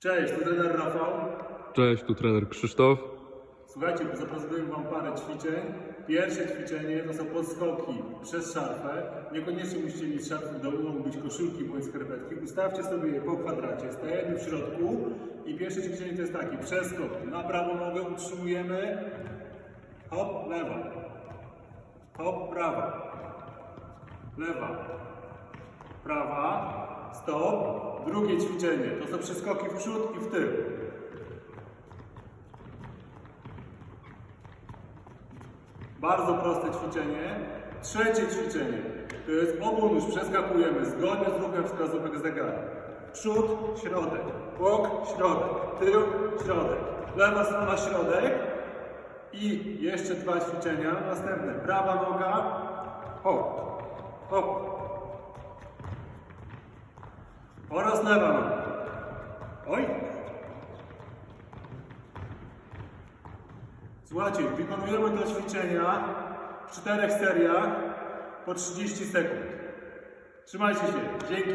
Cześć, tu trener Rafał. Cześć, tu trener Krzysztof. Słuchajcie, zaprezentuję Wam parę ćwiczeń. Pierwsze ćwiczenie to są podskoki przez szarfę. Niekoniecznie musicie mieć szarfy w domu, mogą być koszulki bądź skarpetki. Ustawcie sobie je po kwadracie, stajemy w środku i pierwsze ćwiczenie to jest taki przeskok. Na prawą nogę utrzymujemy, hop, lewa, hop, prawa, lewa, prawa, stop. Drugie ćwiczenie to są przeskoki w przód i w tył. Bardzo proste ćwiczenie. Trzecie ćwiczenie to jest obunóż. Przeskakujemy zgodnie z ruchem wskazówek zegara. Przód, środek, bok, środek, tył, środek. Lewa strona, środek. I jeszcze dwa ćwiczenia. Następne. Prawa noga. Hop, hop. Oraz lewa. Oj. Słuchajcie, wykonujemy te ćwiczenia w czterech seriach po 30 sekund. Trzymajcie się. Dzięki.